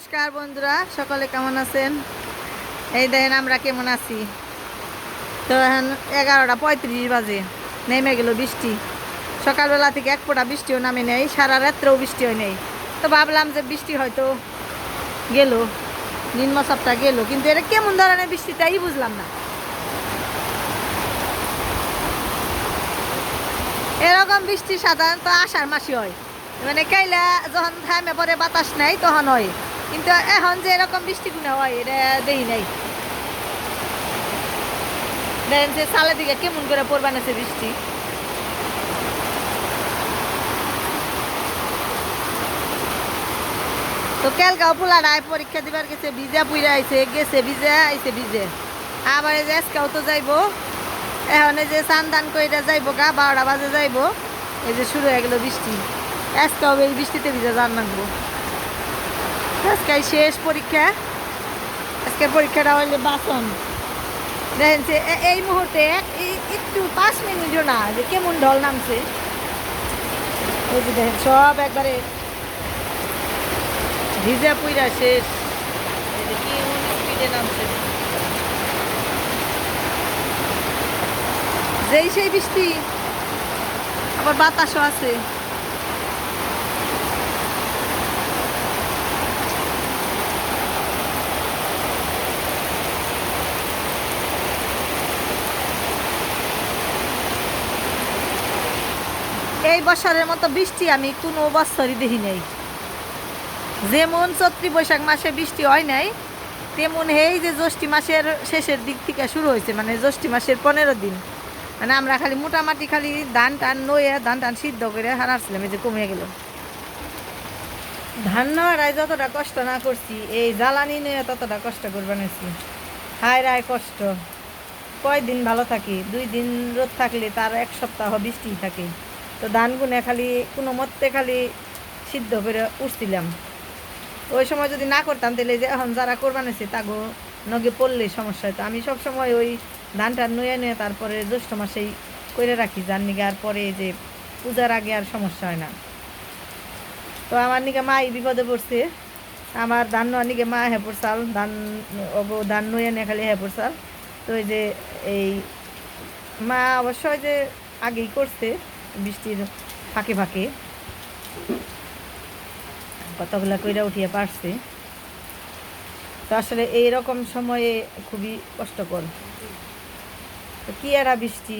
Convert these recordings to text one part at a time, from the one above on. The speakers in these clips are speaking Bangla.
নমস্কার বন্ধুরা, সকলে কেমন আছেন? এই দেখেন আমরা কেমন আছি। তো এখন এগারোটা পঁয়ত্রিশ বাজে, নেমে গেল বৃষ্টি। সকালবেলা থেকে এক ফোঁটা বৃষ্টিও নামে নেই, সারা রাত্রেও বৃষ্টি হয় নেই। তো ভাবলাম যে বৃষ্টি হয়তো গেল নিম্ন নিম্নচাপটা গেল, কিন্তু এটা কেমন ধরনের বৃষ্টি তাই বুঝলাম না। এরকম বৃষ্টি সাধারণত আষাঢ় মাসে হয়। মানে কাইলা যখন থামে পরে বাতাস নাই, তখন হয়। কিন্তু এখন যে এরকম বৃষ্টি গুণা হয়, এটা দেই নাই। দেখেন যে সালের দিকে কেমন করে পড়বান আছে বৃষ্টি। তো কেলকাও পোলাডায় পরীক্ষা দিবার গেছে, ভিজা পুইরা আইছে, গেছে, ভিজা আইছে, ভিজে। আবার এই যে আজকাও তো যাইবো। এখন এই যে চান দান কইরা যাইবো গা, বারোটা বাজে যাইবো। এই যে শুরু হয়ে গেল বৃষ্টি। আজকাও এই বৃষ্টিতে ভিজা জান লাগবো আজকে শেষ পরীক্ষা। আজকে পরীক্ষাটা হইলে বাসন। দেখেন যে এই মুহূর্তে একটু পাঁচ মিনিটও না, যে কেমন ঢল নামছে। এই যে দেখেন, সব একবারে ভিজা পুইরা শেষ। কি স্পিডে নামছে। যেই সেই বৃষ্টি, আবার বাতাসও আছে। এই বছরের মতো বৃষ্টি আমি কোনো বছরই দেখি নাই। যেমন চৈত্রি বৈশাখ মাসে বৃষ্টি হয় নাই, তেমন এই যে জ্যৈষ্ঠী মাসের শেষের দিক থেকে শুরু হয়েছে মানে জ্যৈষ্ঠী মাসের পনেরো দিন। মানে আমরা খালি মোটামুটি খালি ধান টান নয়ে ধান টান সিদ্ধ করে হারাচ্ছিলাম এই যে কমে গেল। ধান নেওয়ারাই যতটা কষ্ট না করছি, এই জ্বালানি নিয়ে ততটা কষ্ট করবে নাছি হায় রায় কষ্ট। কয়দিন ভালো থাকি? দুই দিন রোদ থাকলে তার এক সপ্তাহ বৃষ্টি থাকে। তো ধান গুনে খালি কোনো মতে খালি সিদ্ধ করে উঠছিলাম। ওই সময় যদি না করতাম তাহলে যে এখন যারা কোরবানিছে তাগো নগে পড়লে সমস্যা হতো আমি সব সময় ওই ধান টান নুয়ে নিয়ে তারপরে জ্যৈষ্ঠ মাসেই করে রাখি, যার নিগে আর পরে যে পূজার আগে আর সমস্যা হয় না। তো আমার নিকে মা এই বিপদে পড়ছে। আমার ধান নিকে মা হ্যাঁ পড়ছাল, ধান ওগো ধান নুয়ে নিয়ে খালি হ্যাঁ পড়ছাল। তো এই যে এই মা অবশ্যই যে আগেই করছে। বৃষ্টির ফাঁকে ফাঁকে। কতগুলা কইরা উঠিয়ে পারছে। তো আসলে এইরকম সময়ে খুবই কষ্টকর। কি এরা বৃষ্টি?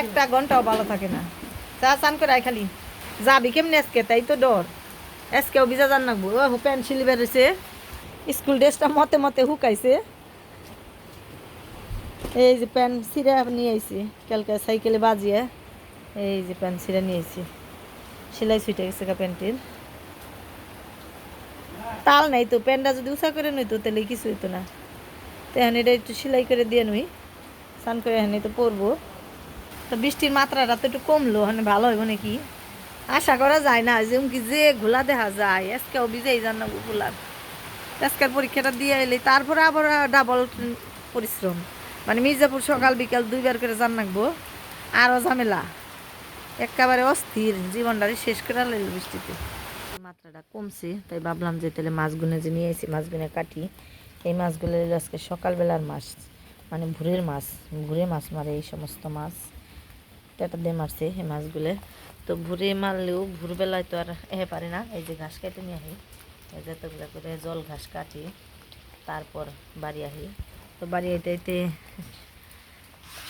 একটা ঘন্টাও ভালো থাকে না। চা চান করে খালি। যাবি কেমনি আজকে? তাই তো ডর। আজকেও ভিজা জান নাকবো ও প্যান্ট সিলি বেরোছে স্কুল ড্রেসটা মতে মতে হুকাইছে এই যে প্যান্ট ছিঁড়ে নিয়ে আইছি, কালকে সাইকেলে বাজিয়ে। এই যে প্যান্ট ছিঁড়ে নিয়ে আইছি। সেলাই ছুটে গেছে গা প্যান্টের। তাল নাই তো প্যান্টটা যদি উঁচা করে নইতো তাহলে কিছু হইতো না। তো এখন এটা একটু সেলাই করে দিয়ে নই। স্নান করে এখন তো পরবো। তো বৃষ্টির মাত্রাটা তো একটু কমলো মানে ভালো হইব নাকি? আশা করা যায় না যে কি যে ঘোলা দেখা যায়, আজকেও বিজেই যান না ঘোলার আজকের পরীক্ষাটা দিয়ে এলে তারপরে আবার ডাবল পরিশ্রম। মানে মির্জাপুর সকাল বিকাল দুইবার করে জান রাখব আরও ঝামেলা। একেবারে অস্থির, জীবনটারে শেষ করে লাইল বৃষ্টিতে। মাত্রাটা কমছে, তাই ভাবলাম যে তাহলে মাছগুলো যে নিয়ে এসেছি মাছগুলো কাটি। এই মাছগুলো আজকে সকালবেলার মাছ মানে ভোরের মাছ, ভোরে মাছ মারে এই সমস্ত মাছ। টেটা দিয়ে মারছে এই মাছগুলো। তো ভোরে মারলেও ভোরবেলায় তো আর এ পারে না, এই যে ঘাস কেটে নিয়ে আহি, এই যে করে জল ঘাস কাটি, তারপর বাড়ি আহি। তো বাড়ি আইতে আইতে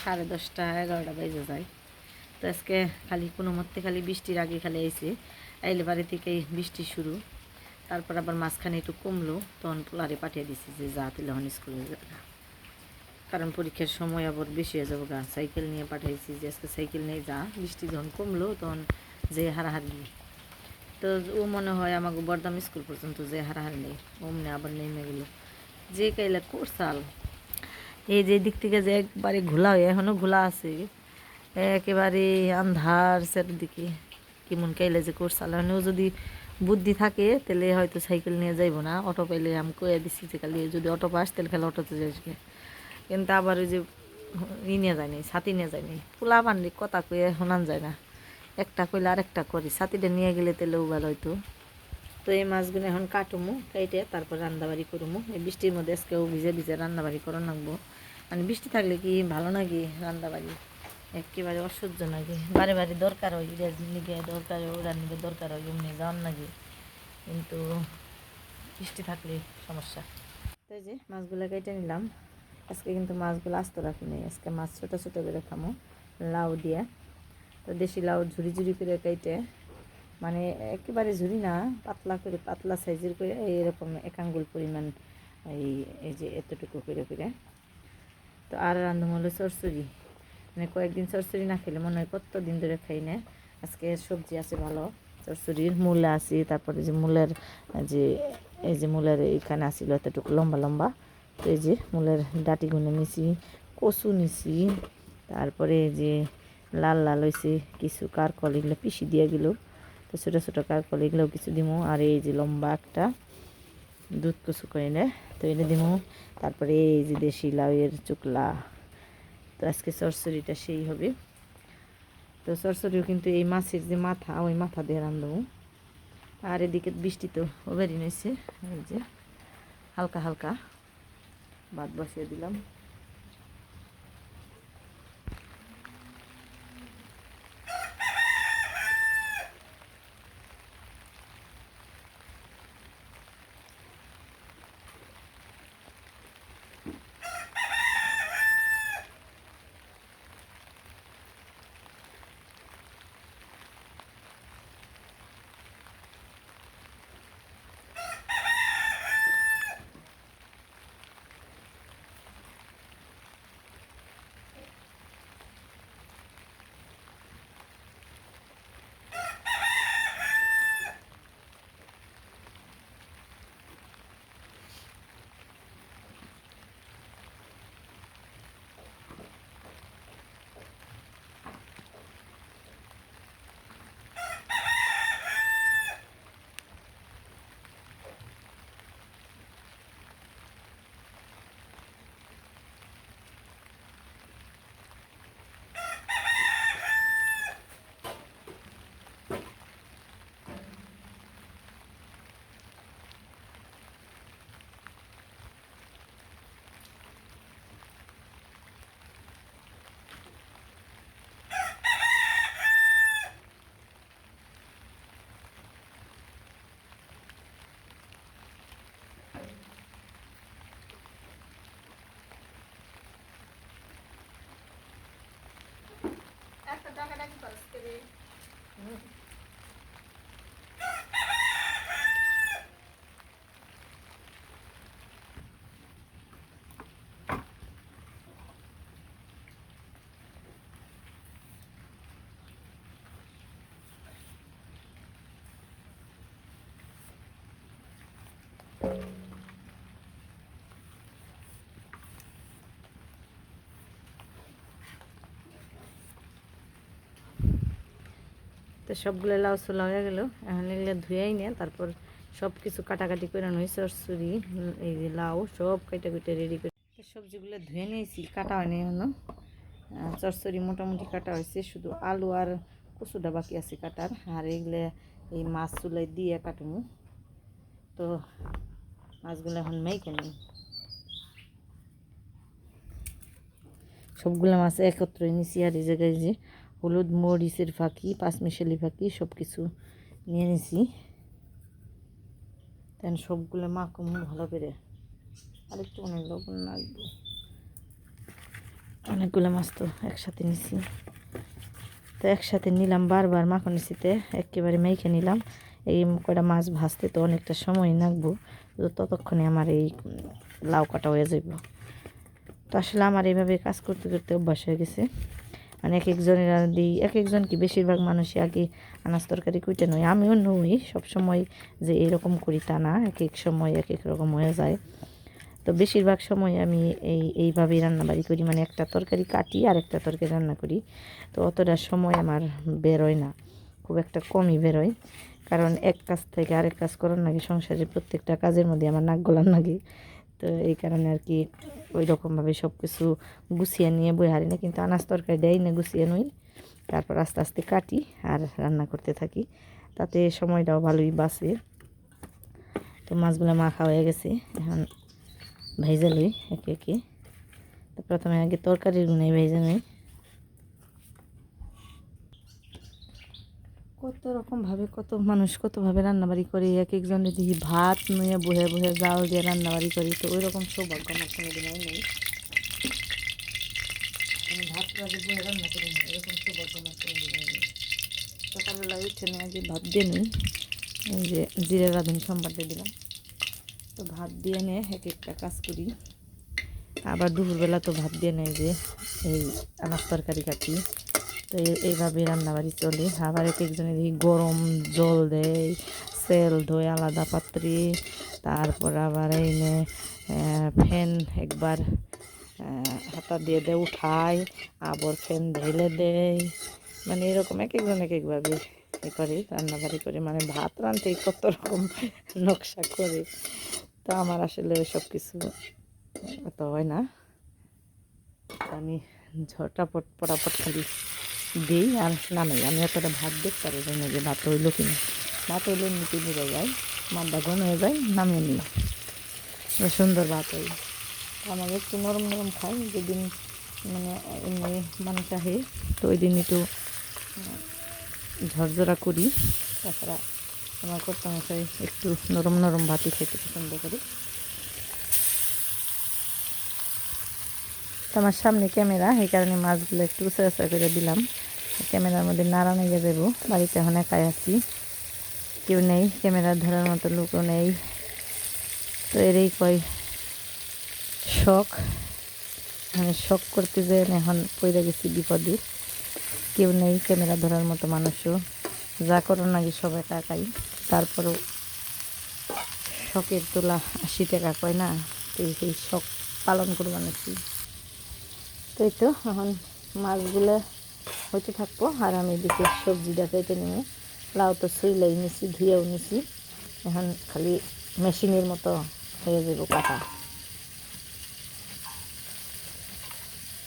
সাড়ে দশটা, এগারোটা বেজে যায়। তো আজকে খালি কোনো মতে খালি বৃষ্টির আগে খালি আইছে। আইলে বাড়ি থেকেই বৃষ্টি শুরু। তারপর আবার মাঝখানে একটু কমলো। তখন পোলারে পাঠিয়ে দিছি যে, যা তুলে হন স্কুলে যা। কারণ পরীক্ষার সময় আবার বেশি হয়ে যাব গা। সাইকেল নিয়ে পাঠিয়েছি যে, আজকে সাইকেল নিয়ে যা। বৃষ্টি যখন কমলো, তখন যে হারাহারি। তো ও মনে হয় আমাকে বরদাম স্কুল পর্যন্ত যে হারাহারি নেই। অমনে আবার নেমে গেলো। যে কাইলা কোরসাল এই যে দিক থেকে যে একবারে ঘোলা হয়ে এখনও ঘোলা আছে। একেবারে আন্ধার চারিদিকে কেমন কাইলে যে কোরসাল এখনও যদি বুদ্ধি থাকে, তাহলে হয়তো সাইকেল নিয়ে যাইবো না। অটো পাইলে আমি কয়ে দিচ্ছি যে কালি যদি অটো পাস, তাহলে খালি অটোতে যাইসবে কিন্তু আবার ওই যে ই নিয়ে যায়নি ছাতি নিয়ে যায়নি পোলা পান্ডি কথা কয়ে শোনান যায় না। একটা কইলে আরেকটা করি। ছাতিটা নিয়ে গেলে তাহলেও ভালো হয়তো। তো এই মাছগুলো এখন কাটুমু, কেটে তারপর রান্নাবাড়ি করুমু। এই বৃষ্টির মধ্যে আজকেও ভিজে ভিজে রান্নাবাড়ি করে নাকবো মানে বৃষ্টি থাকলে কি ভালো নাকি রান্নাবাড়ি? একেবারে অসহ্য নাকি? বারে বারে দরকার হয় ইরাজ নিগে দরকার হয় ওরা নিগে দরকার হয়, এমনি যাওয়ার নাকি। কিন্তু বৃষ্টি থাকলে সমস্যা। তো যে মাছগুলো কেটে নিলাম। আজকে কিন্তু মাছগুলো আস্ত রাখি নাই। আজকে মাছ ছোটো ছোটো করে খামো, লাউ দিয়ে। তো দেশি লাউ ঝুড়ি ঝুড়ি করে কেটে মানে একেবারে ঝুড়ি না, পাতলা করে, পাতলা সাইজের করে এরকম এক আঙ্গুল পরিমাণ এই এই যে এতটুকু করে করে। তো আর রান্ধম হলো সরসরি মানে কয়েকদিন সরসরি না খেলে মনে হয় কত দিন ধরে খাই না। আজকে সবজি আছে ভালো সরসরির মূলা আছে, তারপরে যে মূলের, যে এই যে মূলের এখানে আসিল এতটুকু লম্বা লম্বা, তো এই যে মূলের ডাটি গুনে নিছি, কচু নিছি, তারপরে এই যে লাল লাল হয়েছে কিছু কারকল এগুলো পিসি দিয়ে গেল। তো ছোটো ছোটো কারকল এগুলোও কিছু দিমু, আর এই যে লম্বা একটা দুধ কুচু করে নে তো এনে দিব তারপরে এই যে দেশি লাউয়ের চুকলা। তো আজকে সরসরিটা সেই হবে। তো সরসরিও কিন্তু এই মাছের যে মাথা, ওই মাথা দিয়ে রান্ধবো। আর এদিকে বৃষ্টি তো ওভারই নিয়েছে এই যে হালকা হালকা ভাত বসিয়ে দিলাম। একটা ডাকাডাকি খরচ করে thank you সবগুলো লাউ চুলা হয়ে গেল। এখন এগুলো ধুয়েই নিয়ে তারপর সব কিছু কাটাকাটি করে নই চরচুরি, এই যে লাউ সব কেটে কেটে রেডি করে। সবজিগুলো ধুয়ে নিয়েছি, কাটা হয়নি এখনও। চরচুরি মোটামুটি কাটা হয়েছে, শুধু আলু আর কচুটা বাকি আছে কাটার। আর এগুলো এই মাছ চুলাই দিয়ে কাটবো তো মাছগুলো এখন মেইকে নিই। সবগুলো মাছ একত্রে নিছি আর এই জায়গায় যে হলুদ মরিচের ফাঁকি পাঁচমিশালি ফাঁকি সব কিছু নিয়ে নিছি। তেন সবগুলো মাখুম ভালো করে আরেকটু অনেক লবণ লাগবে। অনেকগুলো মাছ তো একসাথে নিছি। তো একসাথে নিলাম, বারবার মাখন নিছিতে একেবারে মেখে নিলাম। এই কয়টা মাছ ভাজতে তো অনেকটা সময় লাগবো ততক্ষণে আমার এই লাউ কাটা হয়ে যাইব। তো আসলে আমার এইভাবে কাজ করতে করতে অভ্যাস হয়ে গেছে। মানে এক একজনের দিই এক একজন কি বেশিরভাগ মানুষই আগে আনাজ তরকারি কুইটে নয়, আমিও নই, সব সময় যে এরকম করি তা না এক এক সময় এক এক রকম হয়ে যায়। তো বেশিরভাগ সময় আমি এই, এইভাবেই রান্নাবাড়ি করি মানে একটা তরকারি কাটি আর একটা তরকারি রান্না করি। তো অতটা সময় আমার বেরোয় না, খুব একটা কমই বেরোয়। কারণ এক কাজ থেকে আরেক কাজ করার নাকি সংসারের প্রত্যেকটা কাজের মধ্যে আমার নাক গলার নাকি তো এই কারণে আর কি ওই রকমভাবে সব কিছু গুছিয়ে নিয়ে বই হারি না। কিন্তু আনাজ তরকারি দেয় না, গুছিয়ে নই। তারপর আস্তে আস্তে কাটি আর রান্না করতে থাকি। তাতে সময়টাও ভালোই বাঁচে। তো মাছগুলো মাখা হয়ে গেছে। এখন ভেজে লই একে একে। তো প্রথমে আগে তরকারির গুনে ভেজে নিই। কত রকম ভাবে, কত মানুষ কত ভাবে রান্নাবাড়ি করে, এক একজন দেখি ভাত নিয়ে বহে বহে জাল দিয়ে রান্নাবাড়ি করি, তো ওই রকম সৌভাগ্য আমার কোনো দিনই নেই। ভাত বহে রান্না করি না এরকম সৌভাগ্য আমার সকালবেলা উঠে নিয়ে আগে ভাত দিয়ে নিই যে জিরে রাঁধুনি সম্বাদ দিলাম। তো ভাত দিয়ে নিয়ে এক একটা কাজ করি। আবার দুপুরবেলা তো ভাত দিয়ে নেয় যে, এই আনাজ তরকারি কাটি। তো এই- এইভাবে রান্নাবাড়ি চলে। আবার এক একজনে দেখি গরম জল দেয়, সেল ধোয়, আলাদা পাত্রে। তারপর আবার এনে ফ্যান একবার হাতা দিয়ে দেয়, উঠায়, আবার ফ্যান ঢেলে দেয়। মানে এরকম এক একজন এক একভাবে এ করে, রান্নাবাড়ি করে। মানে ভাত রাঁধতে কত রকম নকশা করে। তো আমার আসলে সব কিছু অত হয় না। আমি ঝটাপট, পটাপট খালি। দিই আর নামাই আমি এতটা ভাত দেখতে পারি না যে ভাত হইল কিনা। ভাত হইলে নিতে নিয়ে যায় মান্দা ঘন হয়ে যায়, নামিয়ে নিই। সুন্দর ভাত হয়। আমাকে একটু নরম নরম খাই যেদিন মানে এমনি মানুষ আহে তো ওই দিন একটু ঝরঝরা করি। তাছাড়া আমার কর্তা মশাই একটু নরম নরম ভাতই খেতে পছন্দ করি। আমার সামনে ক্যামেরা, এই কারণে মাছগুলো একটু উঁচা উঁচা করে দিলাম। ক্যামেরার মধ্যে নাড়া নিয়ে যাব বাড়িতে এখন একাই আছি। কেউ নেই, ক্যামেরা ধরার মতো লোকও নেই। তো এরই কয় শখ। মানে শখ করতে যে এখন পড়ে গেছি বিপদে। কেউ নেই, ক্যামেরা ধরার মতো মানুষও। যা করো নাকি সব একা একাই। তারপরেও শখের তোলা আশি টাকা কয় না? তো সেই শখ পালন করব নাকি? তো এই তো, এখন মাছগুলো হইতে থাকব। আর আমি এদিকে সবজিটা কেটে নিয়ে লাউ তো শুইলাই নিছি ধুয়েও নিছি। এখন খালি মেশিনের মতো হয়ে যাব কাটা।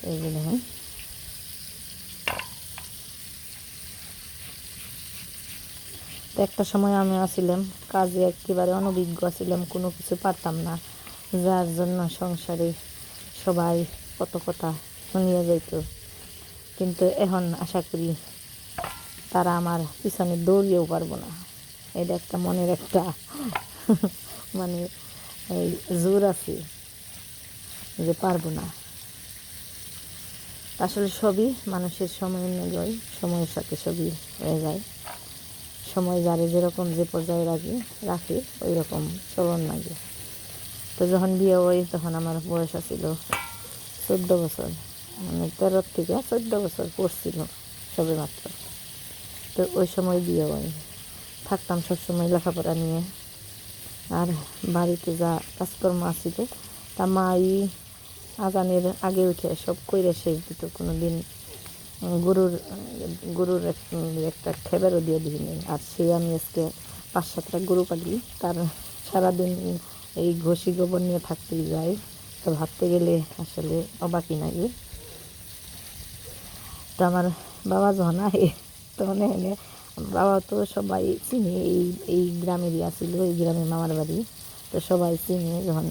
এই একটা সময় আমি আসছিলাম কাজে একেবারে অনভিজ্ঞ ছিলাম কোনো কিছু পারতাম না। যার জন্য সংসারে সবাই কত কথা শুনিয়ে যাইত। কিন্তু এখন আশা করি তারা আমার পিছনে দৌড়িয়েও পারব না। এটা একটা মনের একটা মানে এই জোর আছে যে পারব না। আসলে সবই মানুষের সময় অনুযায়ী, সময়ের সাথে সবই হয়ে যায়। সময় যারে যেরকম যে পর্যায়ে রাখে রাখে ওই রকম চলন লাগে। তো যখন বিয়ে হয় তখন আমার বয়স ছিল চোদ্দ বছর। মানে তেরো থেকে চোদ্দ বছর পড়ছিল সবে মাত্র। তো ওই সময় বিয়ে হয়। থাকতাম সবসময় লেখাপড়া নিয়ে। আর বাড়িতে যা কাজকর্ম আসছিল তা মাই আজানের আগে উঠে সব কইরে শেষ দিত। কোনো দিন গরুর গরুর একটা খেবারও দিয়ে দিইনি। আর সে আমি আজকে পাঁচ সাতটা গরু পালি তার সারাদিন এই ঘষি গোবর নিয়ে থাকতেই যায় তো ভাবতে গেলে আসলে অবাকই লাগে তো আমার বাবা যখন আহে, তখন এনে বাবা তো সবাই চিনি এই এই গ্রামেরই আসছিল এই গ্রামের মামার বাড়ি। তো সবাই চিনি যখন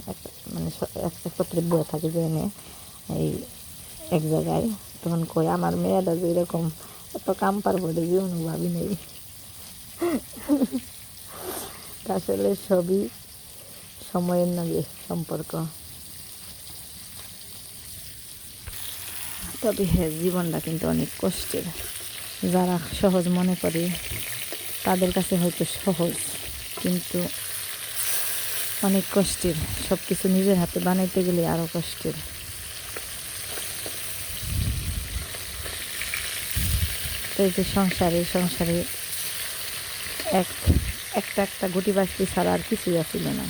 মানে একত্রে বয়ে থাকে যে এনে এই এক জায়গায়, তখন কই আমার মেয়েটা যে এরকম এত কাম পারব দেখি অনুভাবই নেই। আসলে সবই সময়ের নাগে সম্পর্ক। তবে হ্যাঁ জীবনটা কিন্তু অনেক কষ্টের। যারা সহজ মনে করে, তাদের কাছে হয়তো সহজ, কিন্তু অনেক কষ্টের। সব কিছু নিজের হাতে বানাইতে গেলে আরও কষ্টের। এই যে সংসারে সংসারে এক, একটা একটা গুটি বাস্তি ছাড়া আর কিছুই আসিল না।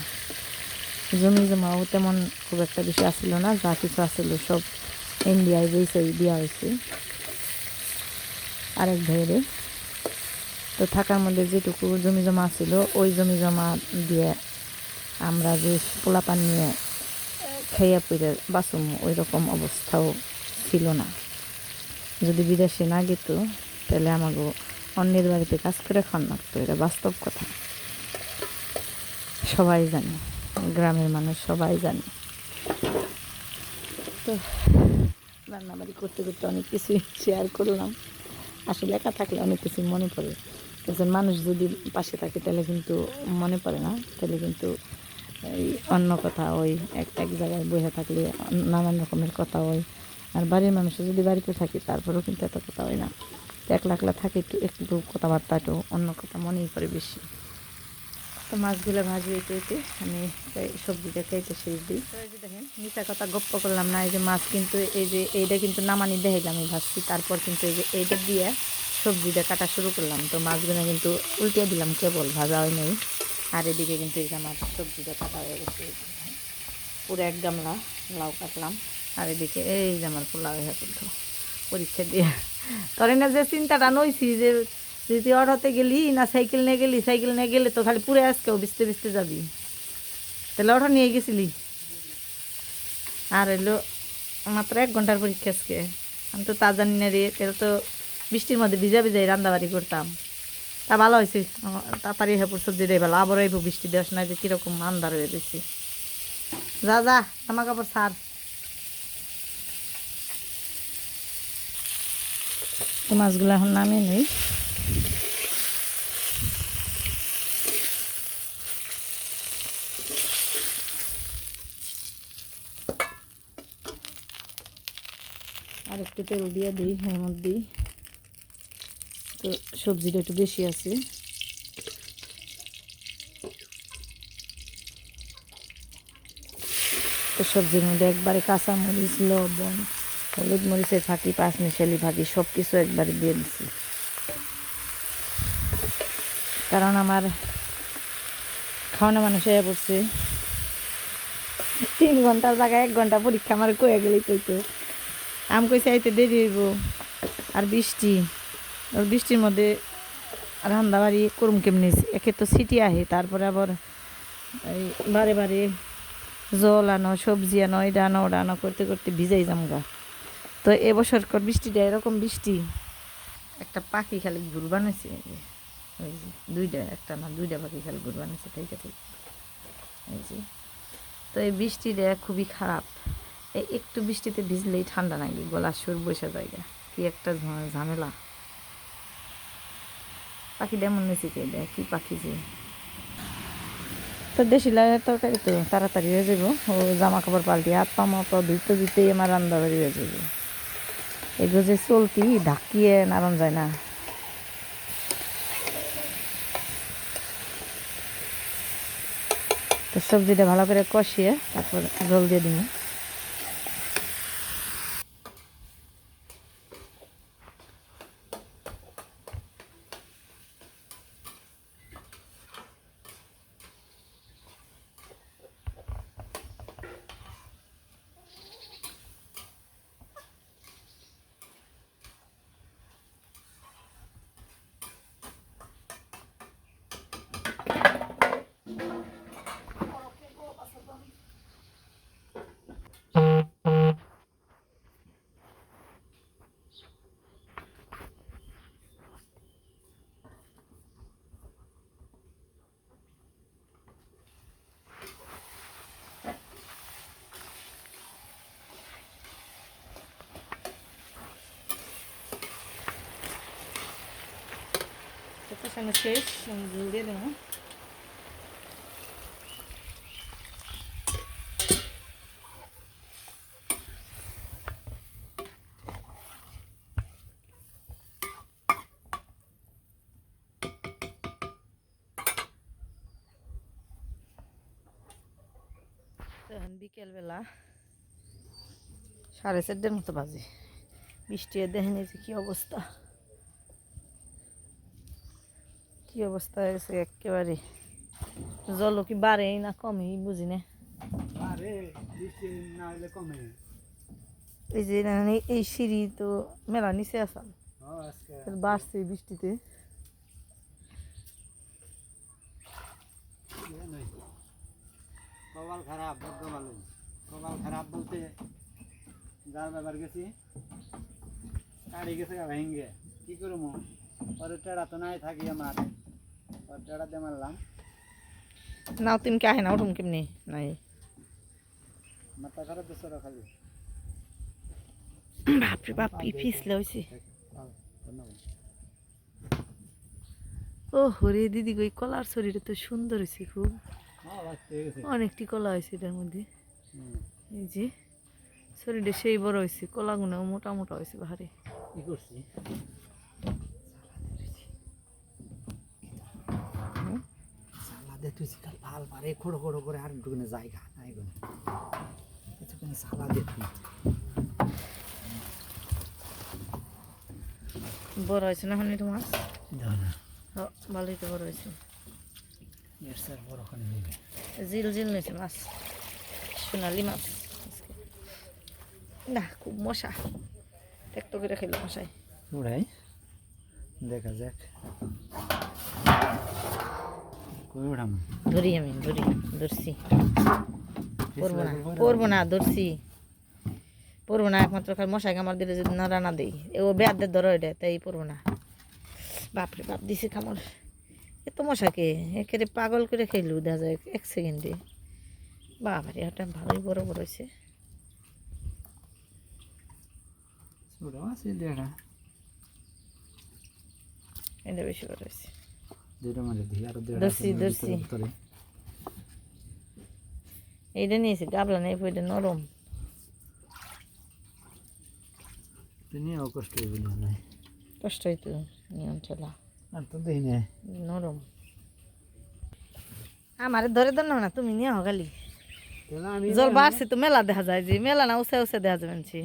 জমি জমাও তেমন খুব একটা বেশি আসিল না, যা কিছু আসিল সব ইন্ডিয়ায় বেসে দেওয়া হয়েছে আরেক ভাইয়েরে। তো থাকার মধ্যে যেটুকু জমি জমা ছিল, ওই জমি জমা দিয়ে আমরা যে পোলাপান নিয়ে খাইয়া পড়ে বাসুম ওই রকম অবস্থাও ছিল না। যদি বিদেশে না যেত তাহলে আমাকে অন্যের বাড়িতে কাজ করে খান লাগতো এটা বাস্তব কথা। সবাই জানে, গ্রামের মানুষ সবাই জানে। তো রান্নাবাড়ি করতে করতে অনেক কিছুই শেয়ার করলাম। আসলে একা থাকলে অনেক কিছু মনে পড়ে। একজন মানুষ যদি পাশে থাকে, তাহলে কিন্তু মনে পড়ে না। তাহলে কিন্তু এই অন্য কথা ওই এক এক জায়গায় বসে থাকলে নানান রকমের কথা হয়। আর বাড়ির মানুষও যদি বাড়িতে থাকে, তারপরেও কিন্তু এত কথা হয় না। একলা একলা থাকে একটু একটু কথাবার্তা একটু অন্য কথা মনেই পড়ে বেশি। তো মাছগুলো ভাজি হইতে হইতে আমি সবজিটা খাইতে শেষ দিই। দেখেন মিথ্যা কথা গপ্প করলাম না, এই যে মাছ কিন্তু, এই যে এইটা কিন্তু নামানি দেখাইলাম আমি ভাজছি। তারপর কিন্তু এই যে এইটা দিয়ে সবজিটা কাটা শুরু করলাম। তো মাছগুলো কিন্তু উল্টে দিলাম, কেবল ভাজা হয় নাই। আর এদিকে কিন্তু এই যে আমার সবজিটা কাটা হয়ে গেছে। পুরো এক গামলা লাউ কাটলাম। আর এদিকে এই যে আমার পোলাও হয়ে পরীক্ষা দিয়ে। তোর না যে চিন্তাটা নইছি যে যদি অটোতে গেলি না সাইকেল নিয়ে গেলি, সাইকেল নিয়ে গেলে তো খালি পুরে আজকেও বিচতে বিচতে যাবি। তাহলে অটো নিয়ে গেছিলি? আর এলো মাত্র এক ঘণ্টার পরীক্ষা আজকে। আমি তো তা জানি না রে, তাহলে তো বৃষ্টির মধ্যে ভিজা ভিজাই রান্দাবাড়ি করতাম। তা ভালো হয়েছে তাড়াতাড়ি হেপুর সবজি দেয় ভালো। আবার এই বৃষ্টি দেওয়ার সময় যে কীরকম আন্দার হয়ে দিচ্ছি যা যা, জামা কাপড় সার মাছগুলো এখন নামিয়ে নেই। আর একটু তেল দিয়ে দিই, এর মধ্যেই। তো সবজিটা একটু বেশি আছে। তো সবজির মধ্যে একবারে কাঁচা মরিচ লবণ, হলুদ মরিচের ফাঁকি পাঁচ মিশালি ফাঁকি সব কিছু একবারে দিয়ে দিছি। কারণ আমার খাওয়ানো মানুষ হয়ে পড়ছে। তিন ঘণ্টার জায়গায় এক ঘণ্টা পরীক্ষা আমার কয়ে গেলেই কইতো আম কইছে, আইতে দেরি হইব। আর বৃষ্টি আর বৃষ্টির মধ্যে রান্না বাড়ি করুম কেমনি? একে তো সিটি আহে, তারপরে আবার এই বারে বারে জল আনো, সবজি আনো, এটা আনো, ওটা আনো, করতে করতে ভিজাই যামগা তো এবছরকার বৃষ্টিটা এরকম বৃষ্টি, একটা পাখি খালি ঘুর বানাইছে ওই যে, দুইটা, একটা না, দুইটা পাখি খালি ঘুর বানাইছে ঠিক আছে এই যে, তো এই বৃষ্টিটা খুবই খারাপ। এই একটু বৃষ্টিতে ভিজলেই ঠান্ডা লাগে গলা সুর বসে জায়গা। কি একটা ঝামেলা। পাখিটা নিচে কে দেয় কি পাখি যে? তো দেশি লাউয়ের তরকারি তো তাড়াতাড়ি হয়ে যাব ও জামা কাপড় পাল্টি হাত পা মতো ধুইতে ধুইতেই আমার রান্না বাড়ি হয়ে যাবে এগুলো যে চলতি, ঢাকিয়ে নাড়ান যায় না। তো সবজিটা ভালো করে কষিয়ে তারপর জল দিয়ে দিব তো কষানো শেষ আমি জল দিয়ে দেবো বিকেলবেলা সাড়ে চারটের মতো বাজে। বৃষ্টি দেখেন এই কী অবস্থা কি অবস্থা হয়েছে একেবারে। জল কি বাড়েই না কমেই বুঝি না? এই যে এই সিঁড়ি তো মেলা নিচে আসাম বাড়ছে বৃষ্টিতে। কপাল খারাপ বড্ড ভালো। কপাল খারাপ বলতে যার ব্যাপার গেছি গাড়ি গেছে ভেঙ্গে কি করব? পরে টেড়া তো নাই থাকি আমার। টেড়া মারলাম। নাও তুমি কে আহে না? উঠুম কেমনি? নাই। মাথা খারাপ তো সরা খালি। বাপরে বাপ পিছলে হয়েছে ও হরে দিদি গো এই কলার শরীরে তো সুন্দর হয়েছে খুব। হ্যাঁ অনেকটি কলা হয়েছে এটার মধ্যে। এই যে শরীরে সেই বড় হয়েছে কলাগুলো মোটা মোটা হয়েছে বাহারে কি করছি? সালাদে তুই কাল ভালো পারে খড়ো খড়ো করে আর একটু জায়গা নাই কোনো কিছুক্ষণ সালাদে তুই বড় হয়েছে না এখন এটা মাছ দাও না। হ, ভালোই তো বড় হয়েছে। জিল জিল নিয়েছে মাছ সোনালি মাছ না খুব মশা। একটু করে খেলো মশাই দেখা যাক। ধরি আমি ধরি ধরছি। পরবো না না ধরছি। না একমাত্র খালি মশাই কামড় দিলে যদি না রানা দেই। ও বেয়াদের ধরো এটা তাই না। বাপরে বাপ দিছে কামড় এত মশাকে একেবারে পাগল করে খেলু দেখা যায় এক সেকেন্ডে বাবারে ওটা ভালোই বড় বড় হয়েছে এটা বেশি বড় হয়েছে মাঝে দিই আর ধরছি। এইটা নিয়েছি গাবলা নেই এটা নরম। তুমি কষ্ট হইবে না কষ্ট হইতো নিয়ম চলা। আর তো দেখি না নরম। আমারে ধরে ধর না তুমি নিয়ে হগালি তাহলে জল বাড়ছে তো মেলা দেখা যায় যে মেলা না উসে উসে দেখা যাবে আনছি।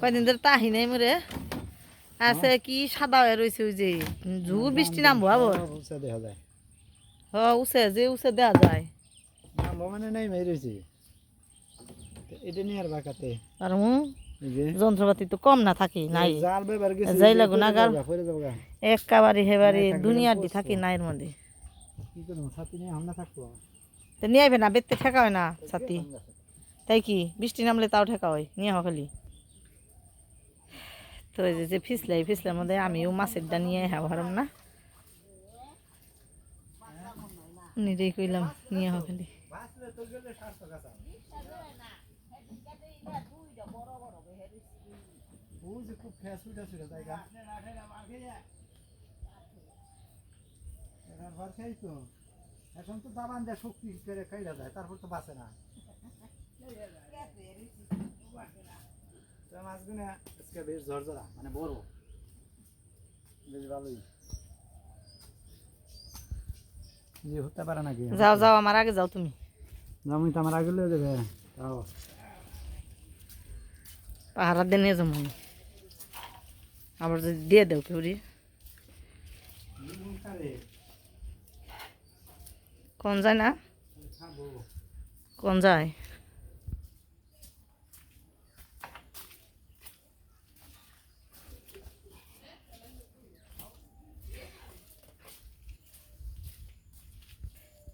কয়দিন ধরে তাহি নাই মরে। আছে কি সাদা হয়ে রয়েছে ওই যে ঝুর বৃষ্টি নামবো আবার। বুঝা দেখা যায়। যে উসে দেখা যায়। নামবো মানে নাই মেয়ে রয়েছে এটা নিয়ে আর বাঁকাতে। আর হুম যন্ত্রপাতি তো কম না থাকি নাই। যাই লাগো না যাব একেবারে হেবারে দুনিয়ার দি। থাকি নাইয়ের মধ্যে। কি করব সাথে নিয়ে আমরা থাকব? তো নিয়ে আইবে না বেতে ঠেকা হয় না সাথী তাই কি বৃষ্টি নামলে তাও ঠেকা হয় নিয়ে হকালি তো এই যে ফিসলাই, ফিসলার মধ্যে আমিও মাছের ডা নিয়ে হ্যাঁ হারাম না। নিজেই কইলাম, নিয়ে তো এখন তো দাবান দেয় শক্তি করে খাইলা যায়, তারপর তো বাঁচে না। মাছগুলো আজকে বেশ ঝরঝরা মানে বড়। বেশ ভালোই। যে হতে পারে নাকি? যাও যাও আমার আগে যাও তুমি। জামুই তো আমার আগে লয়ে দেবে তাও পাহারা দিয়ে নিয়ে আবার যদি দিয়ে দেও কেউ। কোন যায় না? কোন যায়?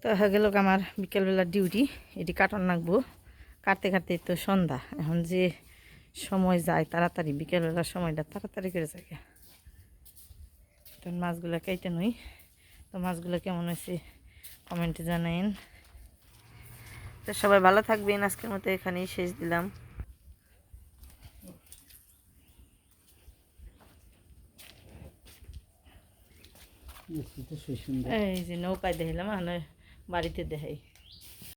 তো হয়ে গেল আমার বিকেলবেলার ডিউটি, এটি কাটন রাখব কাটতে কাটতে তো সন্ধ্যা, এখন যে সময় যায় তাড়াতাড়ি, বিকেলবেলার সময়টা তাড়াতাড়ি করে যায় তো মাছগুলো কেটে নই। তো মাছগুলো কেমন হয়েছে কমেন্টে জানাইন। তো সবাই ভালো থাকবেন, আজকের মতো এখানেই শেষ দিলাম। এই যে নৌকায় দেখলাম আর বাড়িতে দেখাই।